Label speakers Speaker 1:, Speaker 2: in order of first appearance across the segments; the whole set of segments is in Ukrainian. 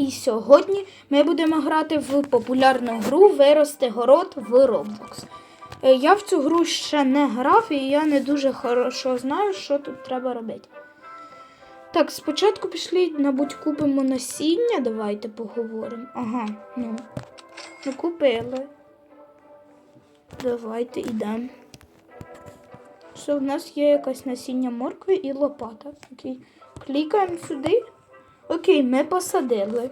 Speaker 1: І сьогодні ми будемо грати в популярну гру Вирости город в Roblox. Е, Я в цю гру ще не грав, і я не дуже хорошо знаю, що тут треба робити. Так, спочатку пішли, мабуть, купимо насіння. Давайте поговоримо. Ага, ну. Ну, купили. Давайте йдемо. Що в нас є якась насіння моркви і лопата. Окей. Клікаємо сюди. Окей, ми посадили.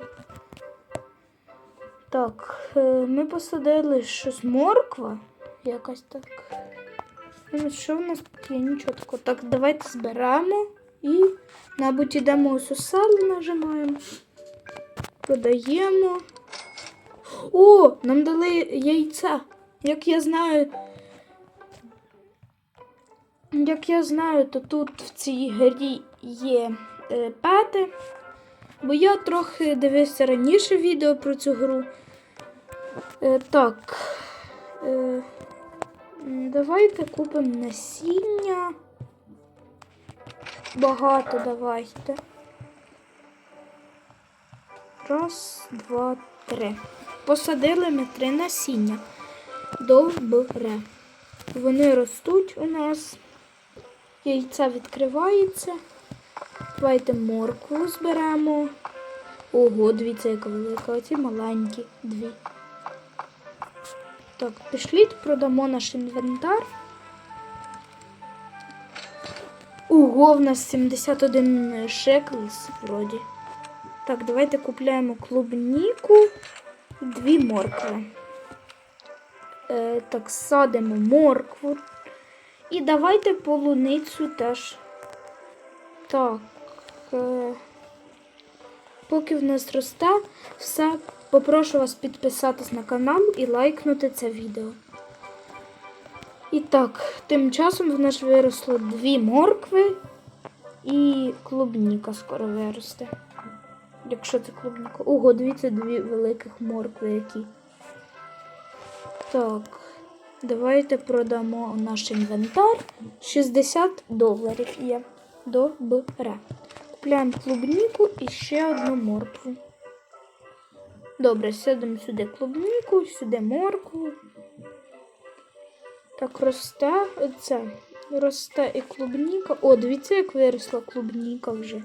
Speaker 1: Так, е, ми посадили щось морква. Якась так. Ну, Що в нас тут є? Нічого такого. Так, давайте зберемо і, мабуть, йдемо ось у сало нажимаємо. Продаємо. О, нам дали яйця. Як я знаю, як я знаю, то тут в цій грі є е, пети. Бо я трохи дивився раніше відео про цю гру. Е, так. Е, давайте купимо насіння. Багато давайте. Раз, два, три. Посадили ми три насіння. Добре. Вони ростуть у нас. Яйця відкривається. Давайте моркву зберемо. Ого, дивіться, яка велика. Оці маленькі дві. Так, пішліть, продамо наш інвентар. Ого, в нас 71 шеклс вроді. Так, давайте купляємо клубніку дві моркви. Е, так, садимо моркву. І давайте полуницю теж. Так. Е, поки в нас росте, все, попрошу вас підписатись на канал і лайкнути це відео. І так, тим часом в нас виросло дві моркви і клубніка скоро виросте. Якщо це клубніка. Ого, дивіться, дві великих моркви які. Так, давайте продамо наш інвентар. 60 доларів є. Добре. Купляємо клубніку і ще одну моркву. Добре, сядемо сюди клубніку, сюди моркву. Так, росте це. Росте і клубніка. О, дивіться, як виросла клубніка вже.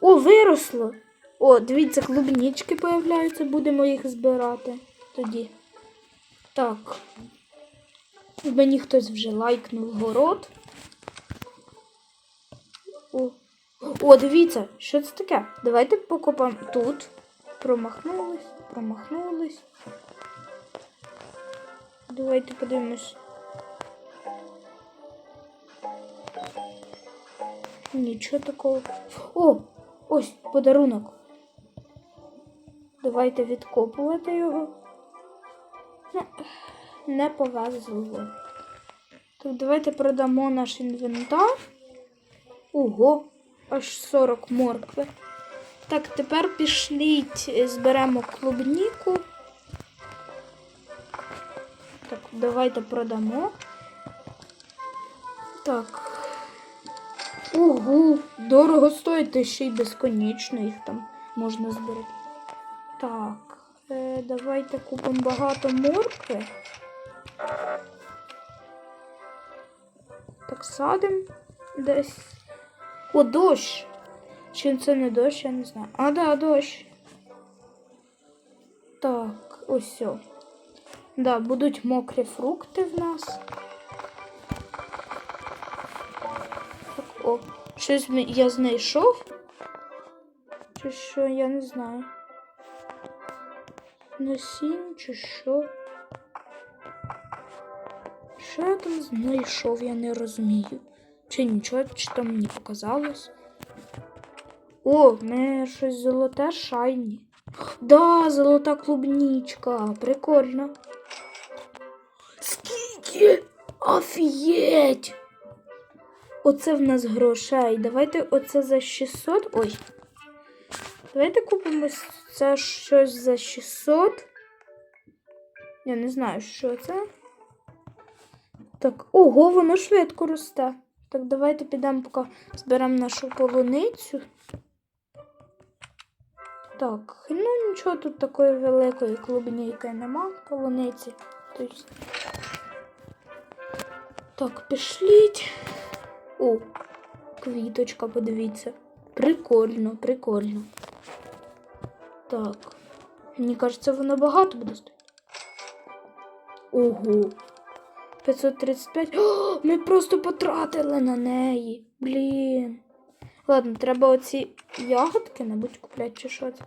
Speaker 1: О, виросло! О, дивіться, клубнічки появляються, будемо їх збирати тоді. Так. Мені хтось вже лайкнув город. О, О, дивіться, що це таке? Давайте покопаємо тут. Промахнулись, промахнулись. Давайте подивимось. Нічого такого. О! Ось подарунок. Давайте відкопувати його. Не повезло. Так, давайте продамо наш інвентар. Ого, аж 40 моркви. Так, тепер пішліть, зберемо клубніку. Так, давайте продамо. Так. Ого, дорого стоїть, ще й безконечно їх там можна збирати. Так, е, давайте купимо багато моркви. Так, садимо десь. О, дощ! Чи це не дощ, я не знаю. А, да, дощ. Так, ось. Да, будуть мокрі фрукти в нас. Так, о, щось я знайшов. Чи що, я не знаю. Насінь чи що? Що я там знайшов, я не розумію. Чи нічого, чи там мені показалось. О, в мене щось золоте шайні. Да, золота клубнічка. Прикольно. Скільки? Офігеть! Оце в нас грошей. Давайте оце за 600. Ой. Давайте купимо це щось за 600. Я не знаю, що це. Так, ого, воно швидко росте. Так, давайте підемо, поки зберемо нашу полуницю. Так, ну нічого тут такої великої клубніки нема, полуниці. Тобто... Так, пішліть. О, квіточка, подивіться. Прикольно, прикольно. Так. Мені кажеться, воно багато буде стоїти. Ого. 535. О, ми просто потратили на неї. Блін. Ладно, треба оці ягодки, мабуть, купляти чи що це.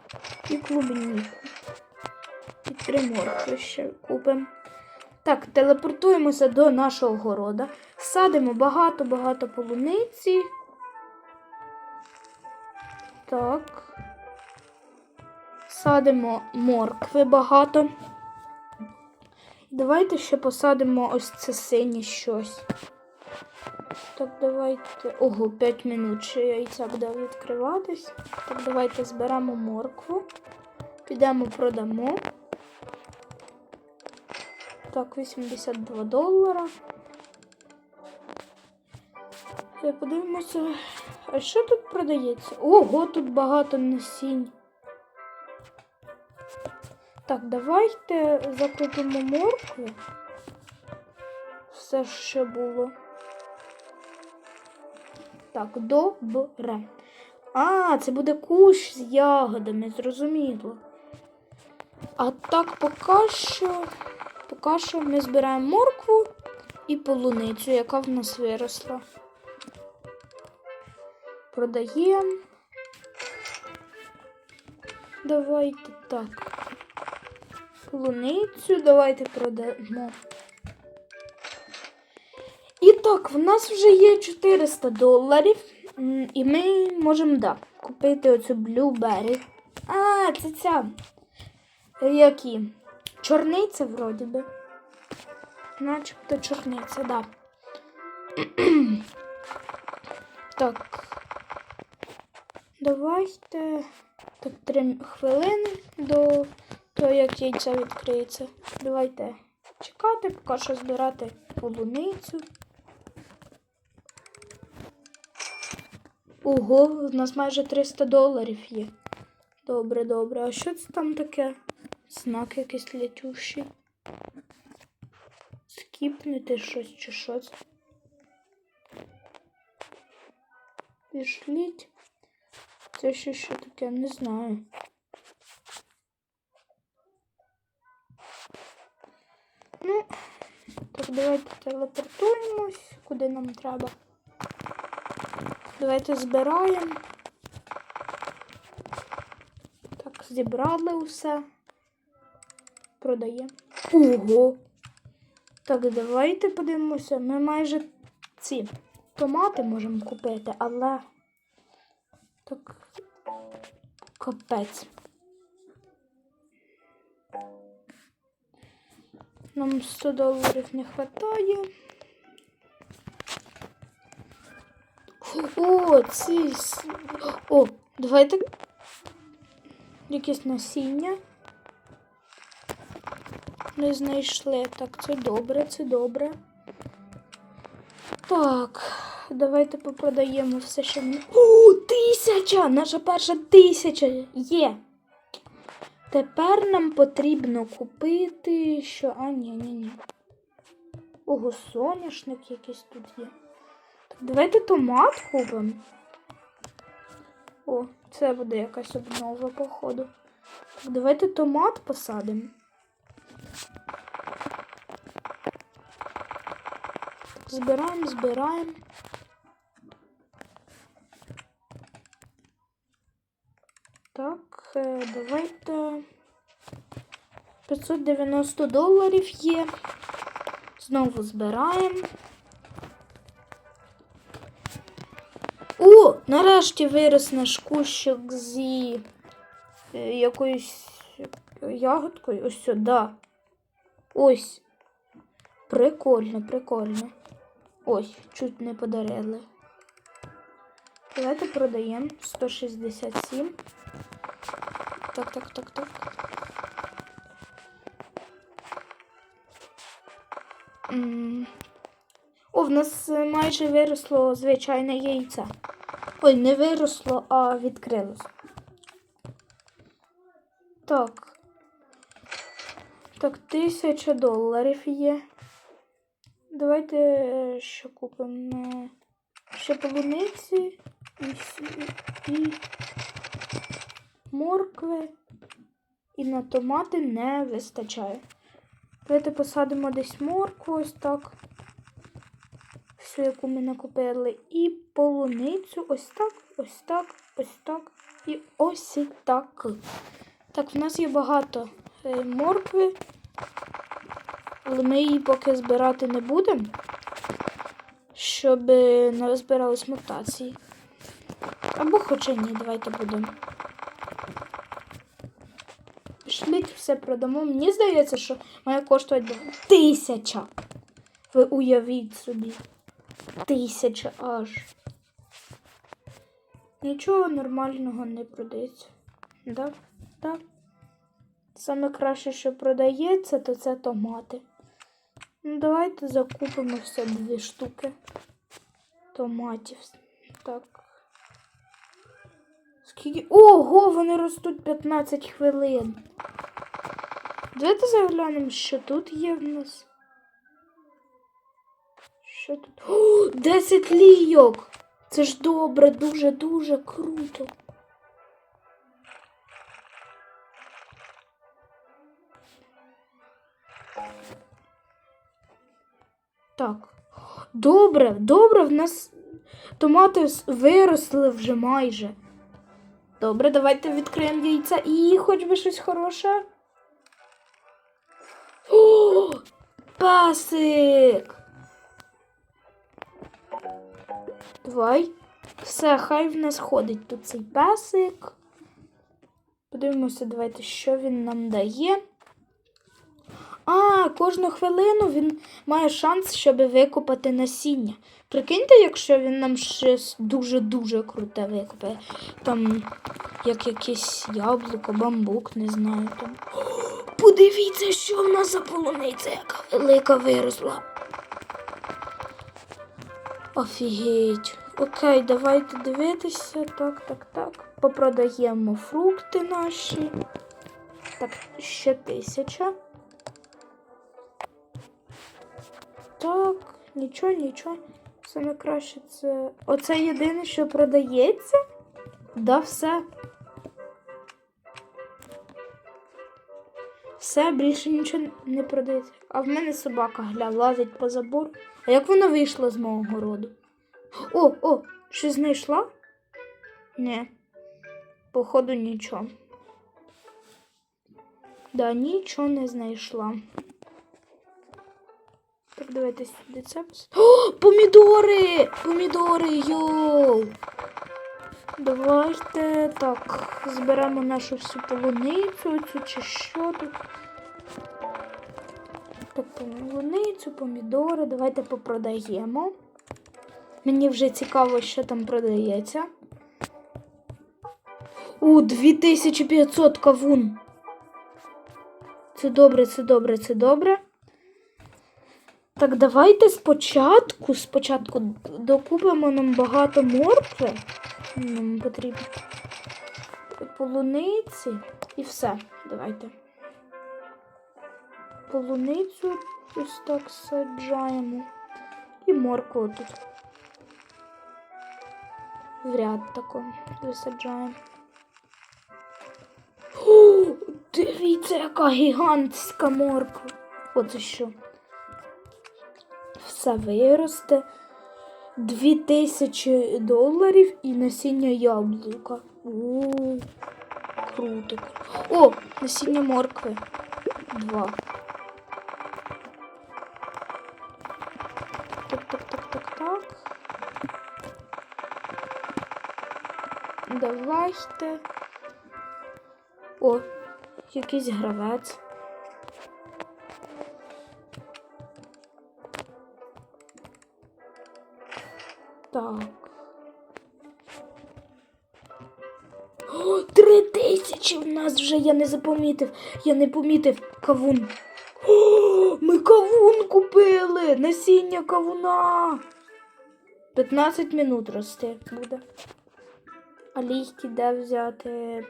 Speaker 1: І клубніку. І три моркви ще купимо. Так, телепортуємося до нашого города. Садимо багато-багато полуниці. Так. Садимо моркви багато. Давайте ще посадимо ось це синє щось. Так, давайте. Ого, 5 минут ще яйця буде відкриватись. Так, давайте зберемо моркву. Підемо продамо. Так, 82 долара. Подивимося. А що тут продається? Ого, тут багато насінь. Так, давайте закупимо моркву. Все, що було. Так, добре. А, це буде кущ з ягодами, зрозуміло. А так поки що. Поки що ми збираємо моркву і полуницю, яка в нас виросла. Продаємо. Давайте так. Полуницю давайте продамо. І так, в нас вже є 400 доларів. І ми можемо да, купити оцю Blueberry. А, це ця. Які? Чорниця, вроді би. Начебто чорниця, да. так. Давайте. Так, три хвилини до того, як яйця відкриється. Давайте чекати, поки що збирати полуницю. Ого, у нас майже 300 доларів є. Добре, добре. А що це там таке? Знак якийсь летющий. Скіпнути щось чи що це? Пішліть. Це ще що таке, не знаю. Ну, так, давайте телепортуємось, куди нам треба. Давайте збираємо. Так, зібрали усе. Продаємо. Ого! Так, давайте подивимося. Ми майже ці томати можемо купити, але. Так. Капець. Нам 100 доларів не вистачає. О, ці. О, давайте. Якесь насіння. Не знайшли. Так, це добре, це добре. Так, давайте попродаємо все, що ми. О, тисяча! Наша перша тисяча є. Тепер нам потрібно купити що. А, ні, ні, ні. Ого, соняшник якийсь тут є. Давайте томат купимо. О, це буде якась обнова, походу. Так, давайте томат посадимо. Збираємо, збираємо. Е, давайте. 590 доларів є. Знову збираємо. О, нарешті вирос наш кущик зі е, якоюсь ягодкою. Ось сюди. Ось. Прикольно, прикольно. Ось, чуть не подарили. Давайте продаємо 167. Так, так, так, так. О, в нас е, майже виросло звичайне яйце. Ой, не виросло, а відкрилось. Так. Так, тисяча доларів є. Давайте е, що купимо? Ще полуниці і, і моркви. І на томати не вистачає. Давайте посадимо десь моркву ось так. Всю, яку ми накупили. І полуницю ось так, ось так, ось так і ось і так. Так, в нас є багато е, моркви, але ми її поки збирати не будемо, щоб не збирались мутації. Або хоча ні, давайте будемо. Шліть все продамо. Мені здається, що має коштувати тисяча. Ви уявіть собі. Тисяча аж. Нічого нормального не продається. Да? Да. Саме краще, що продається, то це томати. Ну, давайте закупимо все дві штуки томатів. Так. Скільки. Ого, вони ростуть 15 хвилин. Давайте заглянемо, що тут є в нас. Що тут? О, 10 лійок! Це ж добре, дуже-дуже круто. Так. Добре, добре, в нас томати виросли вже майже. Добре, давайте відкриємо яйця і хоч би щось хороше. О, пасик! Давай. Все, хай в нас ходить тут цей пасик. Подивимося, давайте, що він нам дає. А, кожну хвилину він має шанс, щоб викопати насіння. Прикиньте, якщо він нам щось дуже-дуже круте викопає. Там як якесь яблуко, бамбук, не знаю там. Подивіться, що в нас за полуниця, яка велика виросла. Офігеть. Окей, давайте дивитися. Так, так, так. Попродаємо фрукти наші. Так, ще тисяча. Так, нічого, нічого. Саме краще це. Оце єдине, що продається. Да, все. Все, більше нічого не продається. А в мене собака гля лазить по забору. А як вона вийшла з мого городу? О, о, щось знайшла? Ні. Походу, нічого. Да, нічого не знайшла. Давайте сюди це. О, помідори! Помідори, йоу! Давайте так, зберемо нашу всю полуницю цю чи що тут. Так, полуницю, помідори, давайте попродаємо. Мені вже цікаво, що там продається. У 2500 кавун. Це добре, це добре, це добре. Так, давайте спочатку, спочатку докупимо нам багато моркви. Нам потрібно полуниці і все. Давайте. Полуницю ось так саджаємо. І моркву тут. В ряд тако висаджаємо. О, дивіться, яка гігантська морква. Оце що? Все виросте. Дві тисячі доларів і насіння яблука. У, круто. О, насіння моркви. Два. Так, так, так, так, так. Давайте. О, якийсь гравець. Так. О, три тисячі в нас вже я не запомітив. Я не помітив кавун. О, ми кавун купили! Насіння кавуна. 15 минут рости буде. А лійки де взяти?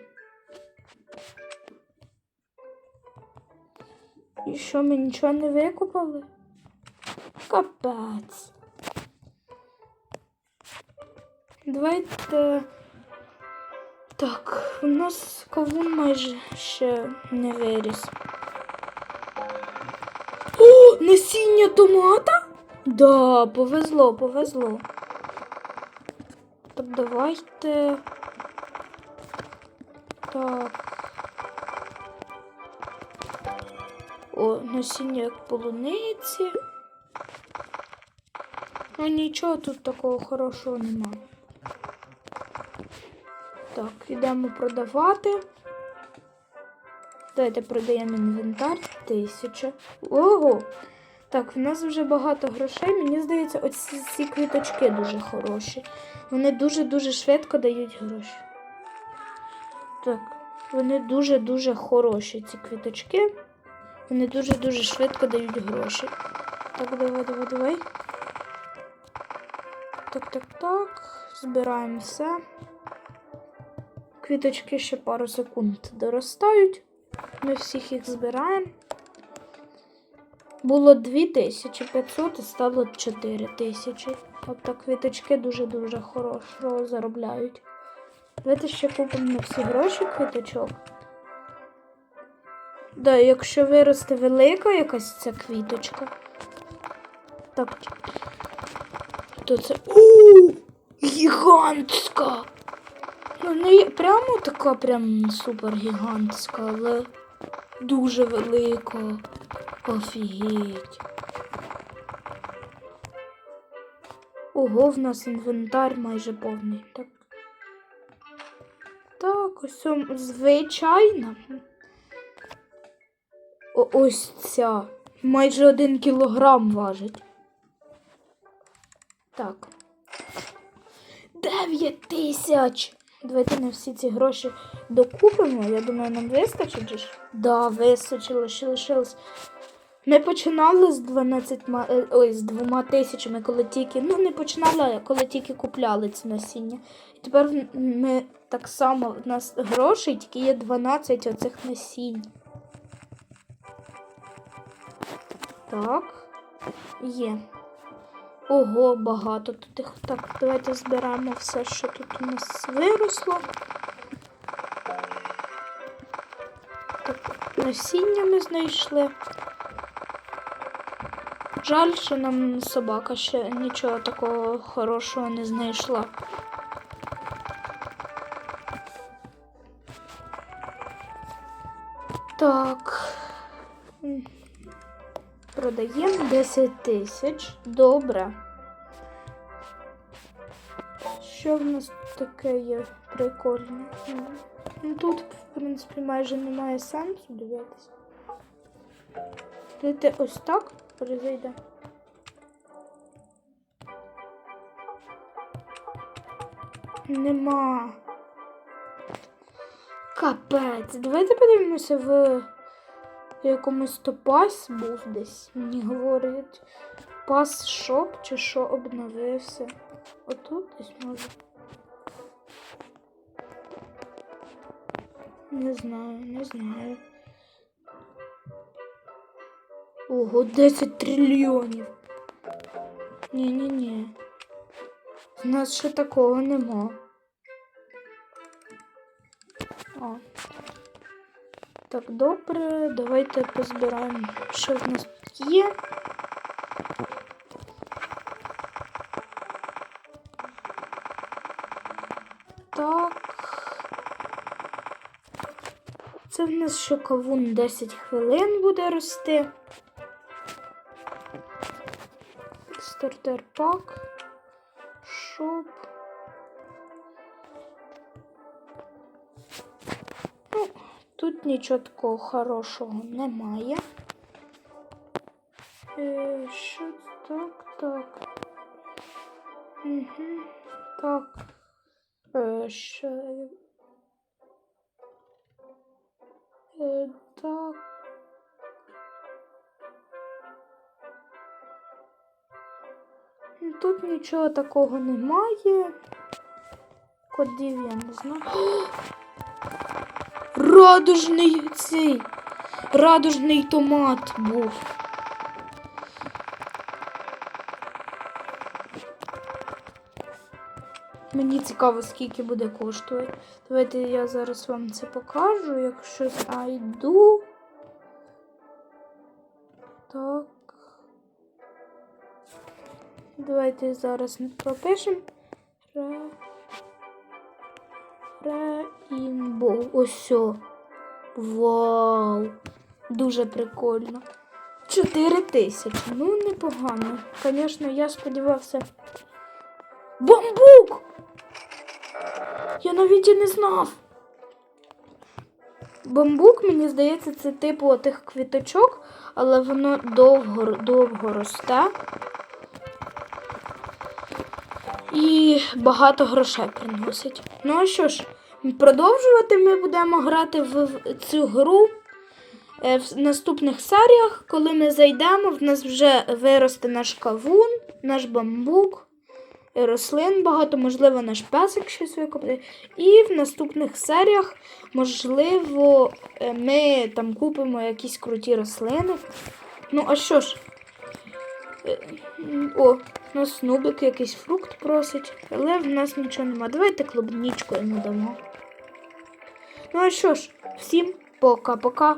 Speaker 1: І що, ми нічого не викупали? Капець. Давайте. Так, у нас кавун майже ще не виріс. О, насіння томата? Да, повезло, повезло. Так, давайте. Так. О, насіння як полуниці. Ну нічого тут такого хорошого нема. Йдемо продавати. Давайте продаємо інвентар. Тисяча. Ого! Так, в нас вже багато грошей. Мені здається, оці ці квіточки дуже хороші. Вони дуже-дуже швидко дають гроші. Так, вони дуже-дуже хороші, ці квіточки. Вони дуже-дуже швидко дають гроші. Так, давай, давай, давай. Так, так, так. Збираємо все. Квіточки ще пару секунд доростають. Ми всіх їх збираємо. Було 2500 і стало 4000. Тобто квіточки дуже-дуже хорошо заробляють. Давайте ще купимо на всі гроші квіточок. Да, якщо виросте велика якась ця квіточка. Так. То це. У! Гігантська! Ну, не є прямо така прям супер гігантська, але дуже велика. Офігеть. Ого, в нас інвентар майже повний. Так. Так, ось звичайна. О, ось ця. Майже один кілограм важить. Так. Дев'ять тисяч. Давайте на всі ці гроші докупимо. Я думаю, нам вистачить же ж. Да, вистачило, ще лишилось. Ми починали з 12, е, ой, з двома тисячами, коли тільки. Ну, не починали, коли тільки купляли ці насіння. І тепер ми так само, в нас грошей, тільки є 12 оцих насінь. Так. Є. Ого, багато тут їх. Так, давайте збираємо все, що тут у нас виросло. Так, насіння ми знайшли. Жаль, що нам собака ще нічого такого хорошого не знайшла. Продаємо 10 тисяч. Добре. Що в нас таке є прикольне? Ну, тут, в принципі, майже немає сенсу дивитися. Ти ось так перезайде. Нема. Капець. Давайте подивимося в якомусь то пас був десь. Мені говорять. Пас шоп чи що обновився. Отут десь може. Не знаю, не знаю. Ого, 10 трильйонів. Ні-ні-ні. У нас ще такого нема. О. Так, добре, давайте позбираємо, що в нас тут є. Так. Це в нас ще кавун 10 хвилин буде рости. Стартер пак. Нічого такого хорошого немає. Е, що так, так. Угу. Так. Е, що. Е, так. Ну, Тут нічого такого немає. Кодів я не знаю. Радужний цей радужний томат був. Мені цікаво, скільки буде коштувати. Давайте я зараз вам це покажу, якщо знайду. Так. Давайте зараз пропишемо. Ре... Рейнбоу. Ось. сьо. Вау! Дуже прикольно. 4 тисячі. Ну, непогано. Звісно, я сподівався. Бамбук! Я навіть і не знав. Бамбук, мені здається, це типу тих квіточок, але воно довго, довго росте. І багато грошей приносить. Ну а що ж, продовжувати ми будемо грати в цю гру е, в наступних серіях, коли ми зайдемо, в нас вже виросте наш кавун, наш бамбук, е, рослин багато, можливо, наш песик щось викопає. І в наступних серіях, можливо, е, ми там купимо якісь круті рослини. Ну, а що ж? О, у нас нубик якийсь фрукт просить, але в нас нічого нема. Давайте клубнічку йому дамо. Ну а що ж, всім пока-пока.